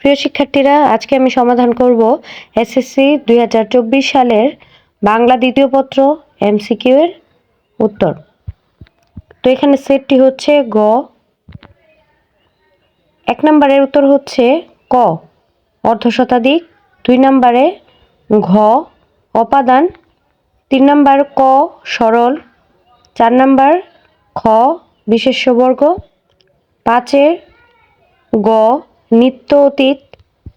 প্রিয় শিক্ষার্থীরা, আজকে আমি সমাধান করব এসএসসি দুই হাজার চব্বিশ সালের বাংলা দ্বিতীয় পত্র এমসিকিউ এর উত্তর। তো এখানে সেটটি হচ্ছে গ। এক নম্বরের উত্তর হচ্ছে ক। অর্ধশতাধিক, দুই নম্বরে ঘ। অপাদান, তিন নম্বর ক সরল, চার নম্বর খ বিশেষ্যবর্গ, পাঁচের গ নিত্য অতীত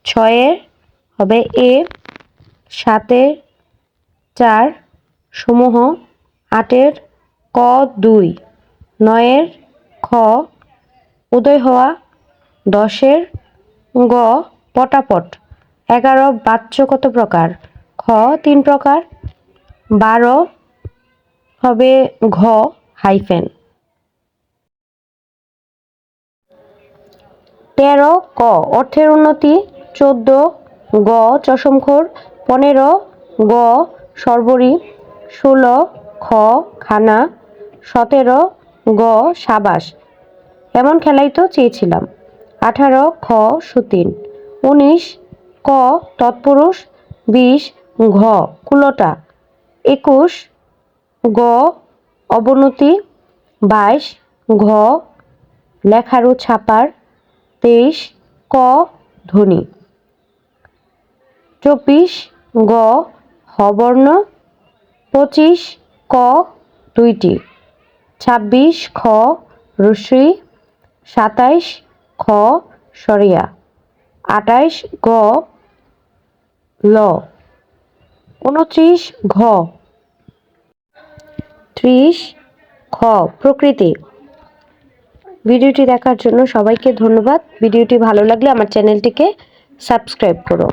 ছয়ের হবে এ, সাতের চার, সমূহ আটের ক দুই, নয়ের খ উদয় হওয়া, দশের গ পটাপট। এগারো বাচ্য কত প্রকার। খ তিন প্রকার। বারো হবে ঘ হাইফেন। তেরো ক। অর্থের উন্নতি, চোদ্দ গ, চশমখোর, পনেরো গ, সর্বরী, ষোলো খ, খানা, সতেরো গ, সাবাস। এমন খেলাই তো চেয়েছিলাম। আঠারো খ, সুতিন। উনিশ ক, তৎপুরুষ, বিশ ঘ, কুলোটা। একুশ গ, অবনতি। বাইশ ঘ, লেখারু ছাপার। তেইশ ক ধ্বনি। চব্বিশ গ হবর্ণ। পঁচিশ ক দুইটি। ছাব্বিশ খ রশ্মি। সাতাইশ খ সরিয়া। আটাইশ গ ল। উনত্রিশ ঘ। ত্রিশ খ প্রকৃতি। ভিডিওটি দেখার জন্য সবাইকে ধন্যবাদ। ভিডিওটি ভালো লাগলে আমার চ্যানেলটিকে সাবস্ক্রাইব করো।